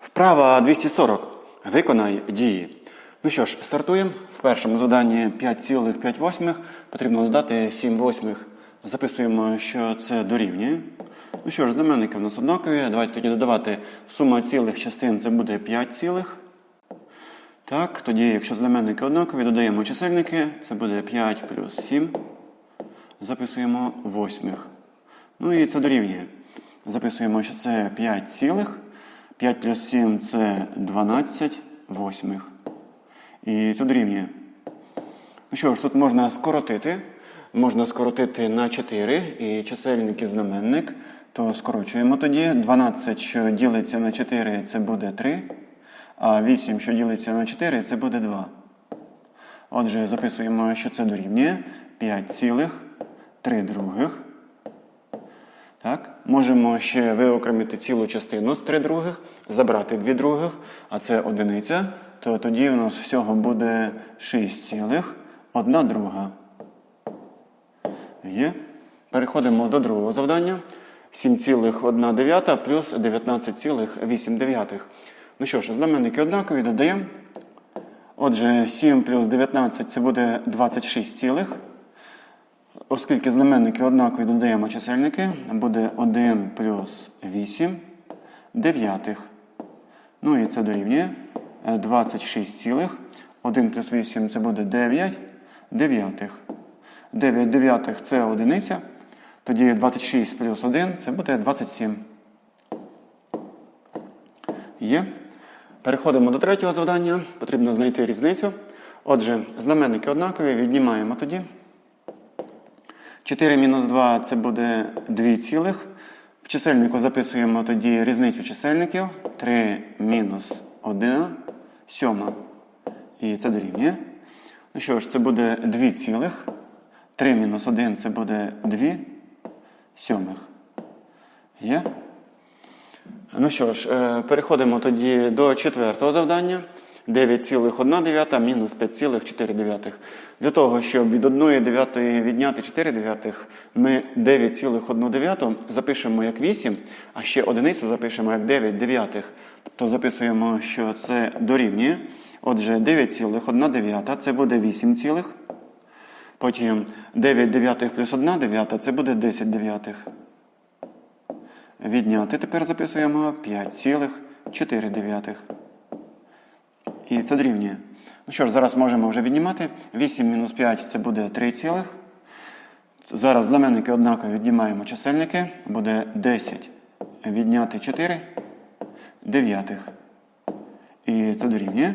Вправа 240. Виконай дії. Ну що ж, стартуємо. В першому заданні 5,5 потрібно додати 7 восьмих. Записуємо, що це дорівнює. Ну що ж, знаменники в нас однакові. Давайте тоді додавати сума цілих частин це буде 5 цілих. Так, тоді, якщо знаменники однакові, додаємо чисельники, це буде 5 плюс 7. Записуємо восьмих. Ну і це дорівнює. Записуємо, що це 5 цілих. 5 плюс 7 це 12 восьмих. І це дорівнює. Ну що ж, тут можна скоротити. Можна скоротити на 4 і чисельник і знаменник. То скорочуємо тоді. 12, що ділиться на 4, це буде 3. А 8, що ділиться на 4, це буде 2. Отже, записуємо, що це дорівнює 5 цілих 3 других. Так? Можемо ще виокремити цілу частину з 3 других, забрати 2 других, а це одиниця, то тоді у нас всього буде 6 цілих, 1 друга. Є. Переходимо до другого завдання. 7,1 плюс 19,8. Ну що ж, знаменники однакові, додаємо. Отже, 7 плюс 19 це буде 26 цілих. Оскільки знаменники однакові додаємо чисельники, буде 1 плюс 8 дев'ятих. Ну і це дорівнює 26 цілих. 1 плюс 8 це буде 9 дев'ятих. 9 дев'ятих це одиниця. Тоді 26 плюс 1 це буде 27. Є. Переходимо до третього завдання. Потрібно знайти різницю. Отже, знаменники однакові, віднімаємо тоді. 4 мінус 2 це буде 2 цілих. В чисельнику записуємо тоді різницю чисельників. 3 мінус 1, сьома. І це дорівнює. Ну що ж, це буде 2 цілих. 3 мінус 1 це буде 2 сьомих. Є? Ну що ж, е, переходимо тоді до четвертого завдання. 9,1 мінус 5,4. Для того, щоб від 1 дев'ятої відняти 4 дев'ятих, ми 9,1 запишемо як 8, а ще одиницю запишемо як 9 дев'ятих. Тобто записуємо, що це дорівнює. Отже, 9,1 це буде 8 цілих. Потім 9 дев'ятих плюс 1 дев'ята це буде 10 дев'ятих. Відняти тепер записуємо 5,4 дев'ятих. І це дорівнює. Ну що ж, зараз можемо вже віднімати. 8 мінус 5 це буде 3 цілих. Зараз знаменники однаково віднімаємо чисельники. Буде 10 відняти 4 дев'ятих. І це дорівнює.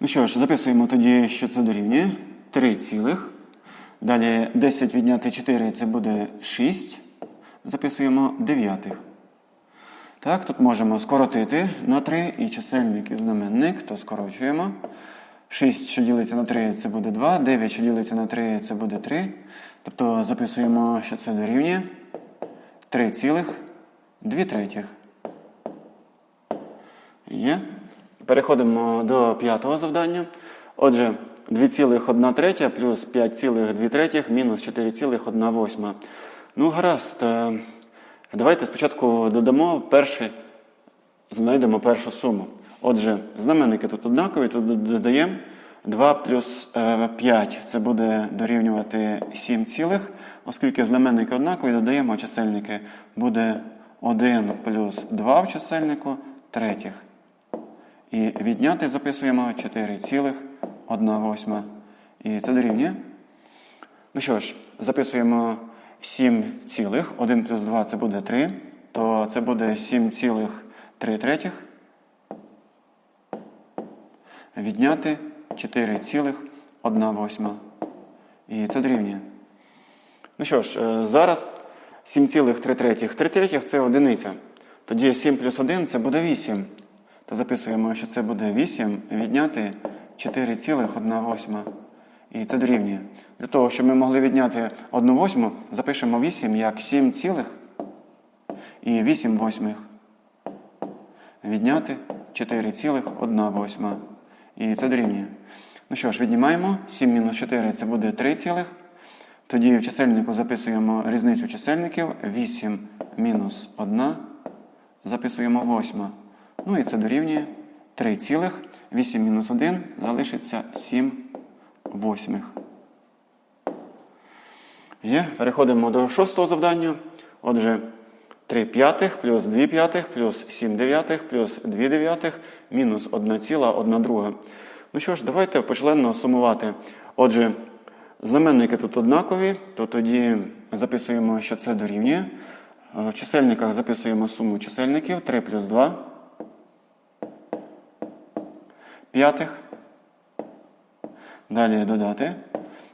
Ну що ж, записуємо тоді, що це дорівнює. 3 цілих. Далі 10 відняти 4 це буде 6. Записуємо дев'ятих. Так, тут можемо скоротити на 3 і чисельник і знаменник, то скорочуємо. 6, що ділиться на 3, це буде 2. 9, що ділиться на 3, це буде 3. Тобто записуємо, що це дорівнює 3 цілих 2 третіх. Є. Переходимо до п'ятого завдання. Отже, 2,1 третя плюс 5,2 третіх мінус 4,1 восьма. Ну, гаразд. Е, Давайте спочатку додамо перший, знайдемо першу суму. Отже, знаменники тут однакові, тут додаємо 2 плюс е, 5 це буде дорівнювати 7 цілих. Оскільки знаменники однакові, додаємо чисельники. Буде 1 плюс 2 в чисельнику третіх. І відняти записуємо 4 цілих 1 восьма. І це дорівнює. Ну що ж, записуємо 7 цілих, 1 плюс 2 це буде 3, то це буде 7 цілих 3 третіх. Відняти 4 цілих 1 восьма. І це дорівнює. Ну що ж, е, зараз 7 цілих 3 третіх. 3 третіх це одиниця. Тоді 7 плюс 1 це буде 8. То записуємо, що це буде 8 відняти 4 цілих 1 восьма. І це дорівнює. Для того, щоб ми могли відняти 1 восьму, запишемо 8 як 7 цілих і 8 восьмих. Відняти 4 цілих 1 восьма. І це дорівнює. Ну що ж, віднімаємо. 7 мінус 4 це буде 3 цілих. Тоді в чисельнику записуємо різницю чисельників. 8 мінус 1. Записуємо 8. Ну і це дорівнює 3 цілих. 8 мінус 1 залишиться 7 восьмих. Є. Переходимо до шостого завдання. Отже, 3 п'ятих плюс 2 п'ятих плюс 7 дев'ятих плюс 2 дев'ятих мінус 1 ціла 1 друга. Ну що ж, давайте почленно сумувати. Отже, знаменники тут однакові, то тоді записуємо, що це дорівнює. В чисельниках записуємо суму чисельників 3 плюс 2. П'ятих. Далі додати.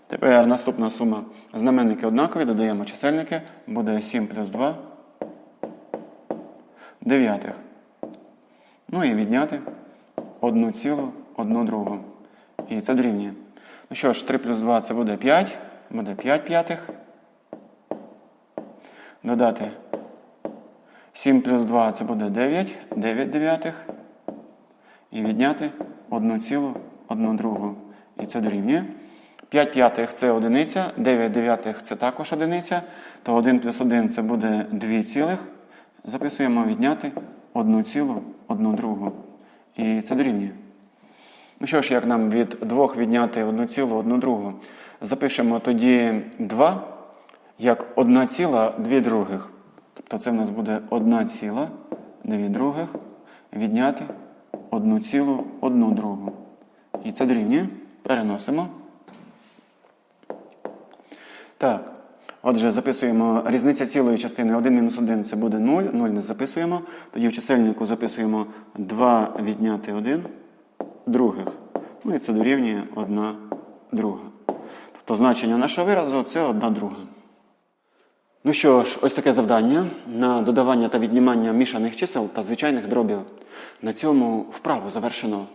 Тепер наступна сума. Знаменники однакові, додаємо чисельники. Буде 7 плюс 2. Дев'ятих. Ну і відняти одну цілу, одну другу. І це дорівнює. Ну що ж, 3 плюс 2 це буде 5. Буде 5 п'ятих. Додати 7 плюс 2 це буде 9. 9 дев'ятих. І відняти одну цілу, одну другу. І це дорівнює. 5 п'ятих це одиниця, 9 дев'ятих це також одиниця, то 1 плюс 1 це буде 2 цілих. Записуємо відняти одну цілу, одну другу. І це дорівнює. Ну що ж, як нам від 2 відняти одну цілу, одну другу? Запишемо тоді 2 як 1 ціла, 2 других. Тобто це в нас буде 1 ціла, 2 других, відняти одну цілу, одну другу. І це дорівнює. Переносимо. Так. Отже, записуємо різниця цілої частини 1 мінус 1 це буде 0. 0 не записуємо. Тоді в чисельнику записуємо 2 відняти 1 других. Ну і це дорівнює 1 друга. Тобто значення нашого виразу це 1 друга. Ну що ж, ось таке завдання на додавання та віднімання мішаних чисел та звичайних дробів. На цьому вправу завершено.